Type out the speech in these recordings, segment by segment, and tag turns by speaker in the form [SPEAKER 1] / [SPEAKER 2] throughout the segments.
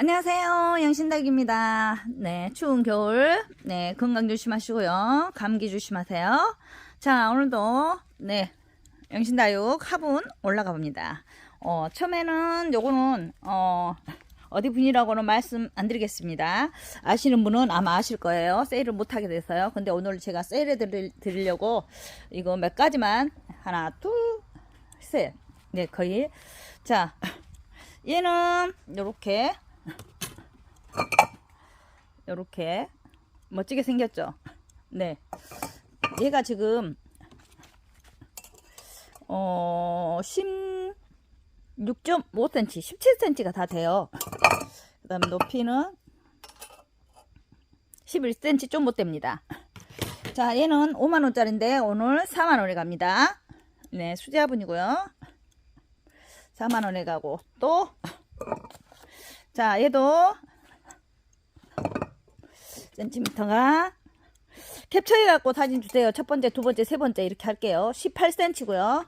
[SPEAKER 1] 안녕하세요. 양신닭입니다. 네, 추운 겨울. 네, 건강 조심하시고요. 감기 조심하세요. 자, 오늘도 네, 양신다육 화분 올라가 봅니다. 어, 처음에는 요거는 어, 어디 분이라고는 말씀 안 드리겠습니다. 아시는 분은 아마 아실 거예요. 세일을 못하게 돼서요. 근데 오늘 제가 세일해 드리, 드리려고 이거 몇 가지만 하나, 둘, 셋. 네, 거의. 자, 얘는 요렇게 이렇게 멋지게 생겼죠 네 얘가 지금 어 16.5cm 17cm가 다 돼요 그 다음 높이는 11cm 좀 못됩니다 자 얘는 5만원짜리인데 오늘 4만원에 갑니다 네 수제화분이고요 4만원에 가고 또자 얘도 센티미터가 캡처해갖고 사진 주세요. 첫 번째, 두 번째, 세 번째 이렇게 할게요. 18cm고요.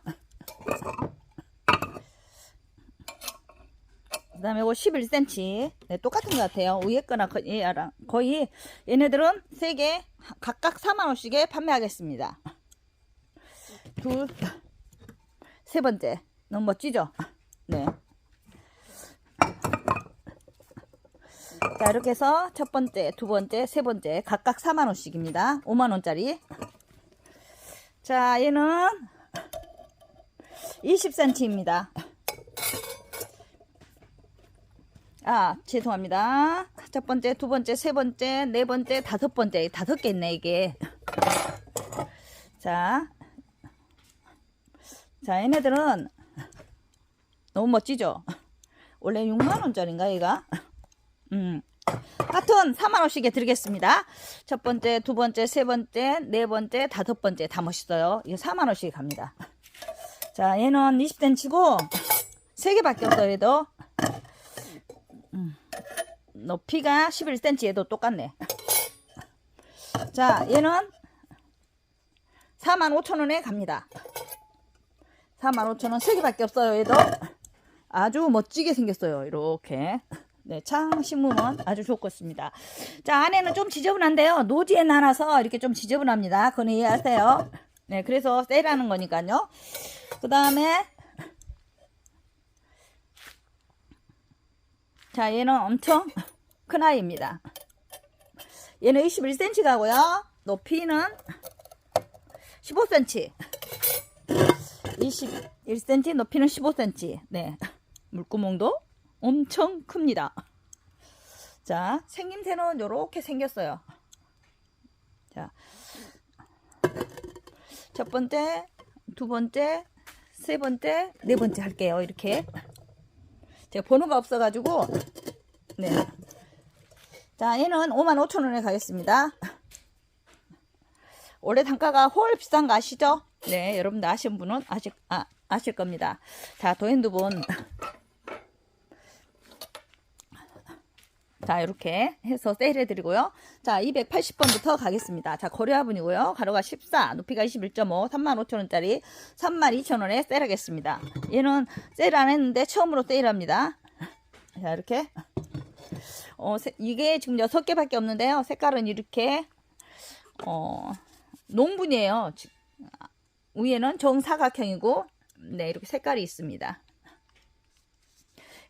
[SPEAKER 1] 그 다음에 이거 11cm 네, 똑같은 것 같아요 위에 거나 얘랑 거의 얘네들은 3개 각각 4만원씩에 판매하겠습니다 둘세 번째 너무 멋지죠 네자 이렇게 해서 첫 번째, 두 번째, 세 번째 각각 4만원씩입니다. 5만원짜리 자 얘는 20cm입니다. 아 죄송합니다. 첫 번째, 두 번째, 세 번째, 네 번째, 다섯 번째 다섯 개 있네 이게 자, 자 얘네들은 너무 멋지죠? 원래 6만원짜리인가 얘가? 음. 하튼 4만원씩에 드리겠습니다. 첫 번째, 두 번째, 세 번째, 네 번째, 다섯 번째 다 멋있어요. 이거 4만원씩 갑니다. 자, 얘는 20cm고, 3개 바뀌었어요, 얘도. 음. 높이가 11cm, 얘도 똑같네. 자, 얘는 45,000원에 갑니다. 45,000원 3개밖에 없어요, 얘도. 아주 멋지게 생겼어요, 이렇게. 네, 창식물은 아주 좋겠습니다. 자, 안에는 좀 지저분한데요. 노지에 나눠서 이렇게 좀 지저분합니다. 그건 이해하세요. 네, 그래서 세일하는 거니까요. 그 다음에 자, 얘는 엄청 큰 아이입니다. 얘는 21cm 가고요. 높이는 15cm 21cm 높이는 15cm 네 물구멍도 엄청 큽니다. 자, 생김새는 이렇게 생겼어요. 자, 첫 번째, 두 번째, 세 번째, 네 번째 할게요. 이렇게. 제가 번호가 없어가지고, 네. 자, 얘는 55,000원에 가겠습니다. 원래 단가가 홀 비싼 거 아시죠? 네, 여러분들 아시는 분은 아실, 아, 아실 겁니다. 자, 도인두 분. 자 이렇게 해서 세일해드리고요. 자 280번부터 가겠습니다. 자고려화분이고요 가로가 14, 높이가 21.5, 35,000원짜리 32,000원에 세일하겠습니다. 얘는 세일 안 했는데 처음으로 세일합니다. 자 이렇게 어, 세, 이게 지금 6개밖에 없는데요. 색깔은 이렇게 어, 농분이에요. 위에는 정사각형이고 네 이렇게 색깔이 있습니다.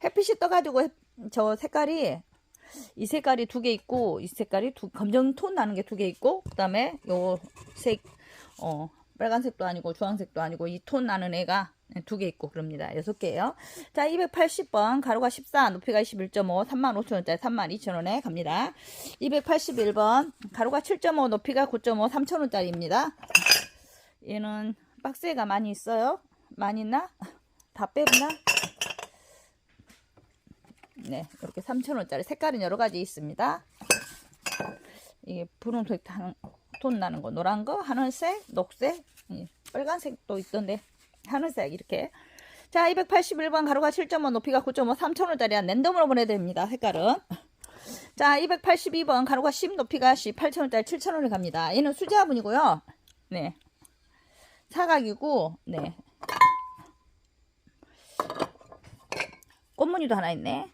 [SPEAKER 1] 햇빛이 떠가지고 저 색깔이 이 색깔이 두 개 있고 이 색깔이 두 검정 톤 나는 게 두 개 있고 그 다음에 요색 어, 빨간색도 아니고 주황색도 아니고 이 톤 나는 애가 두 개 있고 그럽니다. 여섯 개예요. 자, 280번 가로가 14, 높이가 21.5, 35,000원짜리 32,000원에 갑니다. 281번 가로가 7.5, 높이가 9.5, 3,000원짜리입니다. 얘는 박스에가 많이 있어요. 많이 있나? 다빼구나 네, 이렇게 3,000원짜리 색깔은 여러 가지 있습니다. 이게 분홍색 톤 나는 거, 노란 거, 하늘색, 녹색, 빨간색도 있던데 하늘색 이렇게 자 281번 가로가 7.5 높이가 9.5 3,000원짜리한 랜덤으로 보내드립니다. 색깔은 자 282번 가로가 10 높이가 10 8,000원짜리 7,000원을 갑니다. 얘는 수제화분이고요. 네 사각이고 네 꽃무늬도 하나 있네.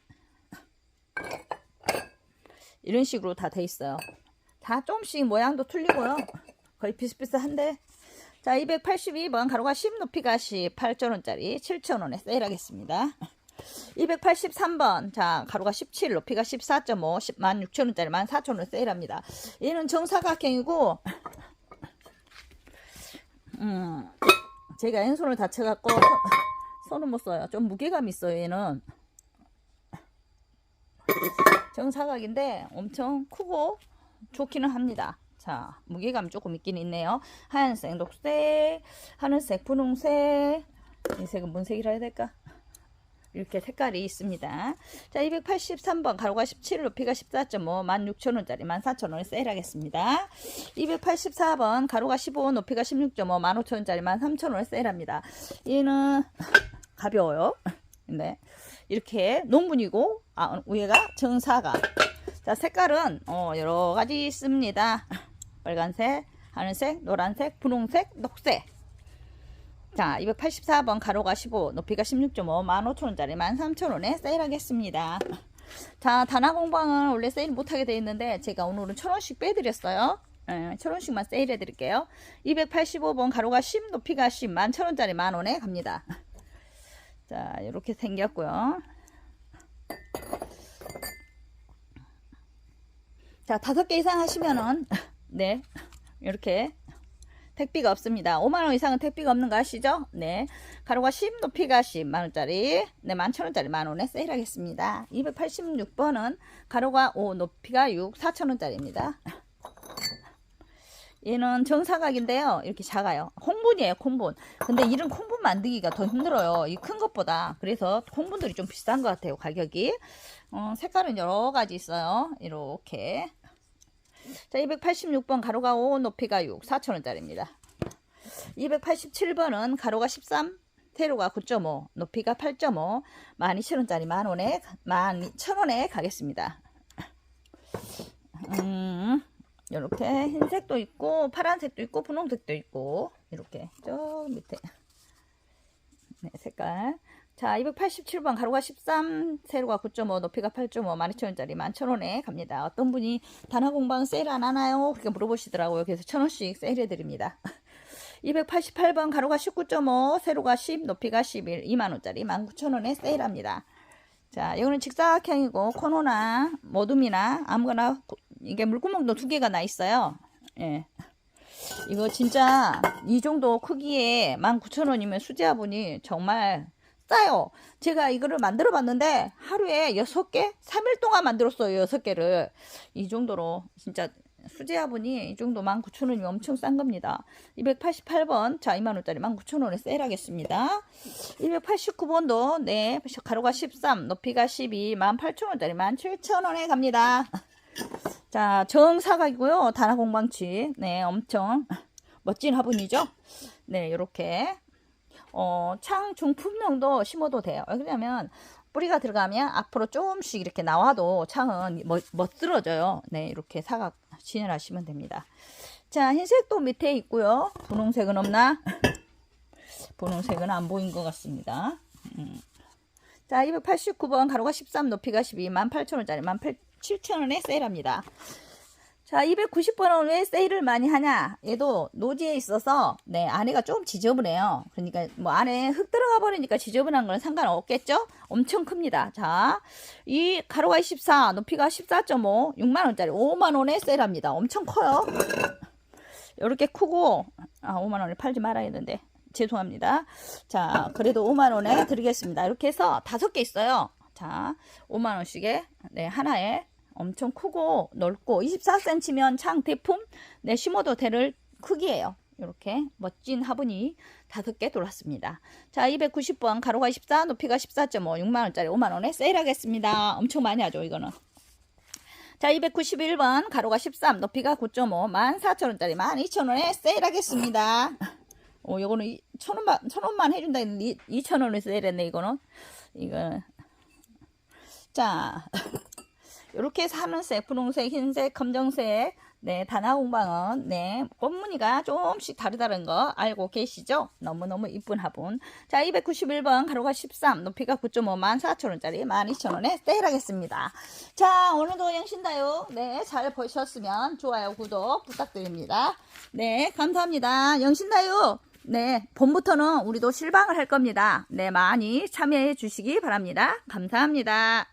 [SPEAKER 1] 이런 식으로 다 돼 있어요. 다 조금씩 모양도 틀리고요. 거의 비슷비슷한데 자 282번 가로가 10 높이가 18,000원짜리 7,000원에 세일하겠습니다. 283번 자 가로가 17 높이가 14.5 10, 16,000원짜리 14,000원 세일합니다. 얘는 정사각형이고 음 제가 왼손을 다쳐갖고 손은 못 써요. 좀 무게감 이 있어요 얘는. 정사각인데 엄청 크고 좋기는 합니다. 자, 무게감 조금 있긴 있네요. 하얀색, 녹색, 하늘색, 분홍색, 이 색은 뭔 색이라 해야 될까? 이렇게 색깔이 있습니다. 자, 283번 가로가 17, 높이가 14.5, 16,000원짜리 14,000원에 세일하겠습니다. 284번 가로가 15, 높이가 16.5, 15,000원짜리 13,000원에 세일합니다. 얘는 가벼워요. 네. 이렇게 농분이고 아, 위에가 정사가 자 색깔은 어, 여러 가지 있습니다 빨간색 하늘색 노란색 분홍색 녹색 자 284번 가로가 15 높이가 16.5 15,000원짜리 13,000원에 세일하겠습니다 자 단화공방은 원래 세일 못하게 돼 있는데 제가 오늘은 1,000원씩 빼드렸어요 네, 예, 0원씩만 세일해 드릴게요 285번 가로가 10 높이가 10 1 0 0 0원짜리 만원에 갑니다 자 이렇게 생겼고요 자 다섯 개 이상 하시면은 네 이렇게 택비가 없습니다 5만원 이상은 택비가 없는 거 아시죠 네 가로가 10 높이가 10만원짜리 네 만천원짜리 만원에 세일하겠습니다 286번은 가로가 5 높이가 6 4천원짜리입니다 얘는 정사각인데요. 이렇게 작아요. 콩분이에요, 콩분. 근데 이런 콩분 만들기가 더 힘들어요. 이 큰 것보다. 그래서 콩분들이 좀 비싼 것 같아요, 가격이. 어, 색깔은 여러 가지 있어요. 이렇게. 자, 286번 가로가 5, 높이가 6, 4,000원짜리입니다. 287번은 가로가 13, 세로가 9.5, 높이가 8.5, 12,000원짜리 만원에, 12,000원에 가겠습니다. 음. 이렇게 흰색도 있고 파란색도 있고 분홍색도 있고 이렇게 저 밑에 네, 색깔 자 287번 가로가 13 세로가 9.5 높이가 8.5 12,000원짜리 11,000원에 갑니다 어떤 분이 단화 공방 세일 안 하나요? 그렇게 물어보시더라고요 그래서 1,000원씩 세일해 드립니다 288번 가로가 19.5 세로가 10 높이가 11 2만원짜리 19,000원에 세일합니다 자, 이거는 직사각형이고 코너나 모둠이나 아무거나 이게 물구멍도 두 개가 나 있어요. 예. 이거 진짜 이 정도 크기에 19,000원이면 수제화분이 정말 싸요. 제가 이거를 만들어 봤는데 하루에 6개? 3일 동안 만들었어요. 6개를. 이 정도로 진짜 수제화분이 이 정도 19,000원이면 엄청 싼 겁니다. 288번 자 2만원짜리 19,000원에 세일하겠습니다. 289번도 네 가로가 13 높이가 12 18,000원짜리 17,000원에 갑니다. 자 정사각이고요. 다나공방치 네 엄청 멋진 화분이죠. 네 이렇게 어, 창 중품용도 심어도 돼요. 왜냐면 뿌리가 들어가면 앞으로 조금씩 이렇게 나와도 창은 멋, 멋들어져요. 네, 이렇게 사각 진열하시면 됩니다. 자, 흰색도 밑에 있고요. 분홍색은 없나? 분홍색은 안 보인 것 같습니다. 음. 자, 289번 가로가 13, 높이가 12, 18,000원짜리 17,000원에 세일합니다. 자, 290번은 왜 세일을 많이 하냐? 얘도 노지에 있어서, 네, 안에가 조금 지저분해요. 그러니까, 뭐, 안에 흙 들어가 버리니까 지저분한 건 상관없겠죠? 엄청 큽니다. 자, 이 가로가 1 4 높이가 14.5, 6만원짜리, 5만원에 세일합니다. 엄청 커요. 이렇게 크고, 아, 5만원에 팔지 말아야겠는데. 죄송합니다. 자, 그래도 5만원에 드리겠습니다. 이렇게 해서 다섯 개 있어요. 자, 5만원씩에, 네, 하나에 엄청 크고 넓고 24cm면 창 대품 내 네, 심어도 되를 크기예요. 이렇게 멋진 화분이 다섯 개 돌았습니다. 자, 290번 가로가 14, 높이가 14.5, 6만원짜리 5만원에 세일하겠습니다. 엄청 많이 하죠, 이거는. 자, 291번 가로가 13, 높이가 9.5, 14,000원짜리 12,000원에 세일하겠습니다. 어, 요거는 1,000원만, 1천원만 해준다 했는데 2,000원에 세일했네, 이거는. 이거. 자. 이렇게 해서 하늘색, 분홍색, 흰색, 검정색, 네, 다나홍방은, 네, 꽃무늬가 조금씩 다르다는 거 알고 계시죠? 너무너무 이쁜 화분. 자, 291번, 가로가 13, 높이가 9.5만 4천원짜리 12,000원에 세일하겠습니다. 자, 오늘도 영신다요. 네, 잘 보셨으면 좋아요, 구독 부탁드립니다. 네, 감사합니다. 영신다요. 네, 봄부터는 우리도 실방을 할 겁니다. 네, 많이 참여해 주시기 바랍니다. 감사합니다.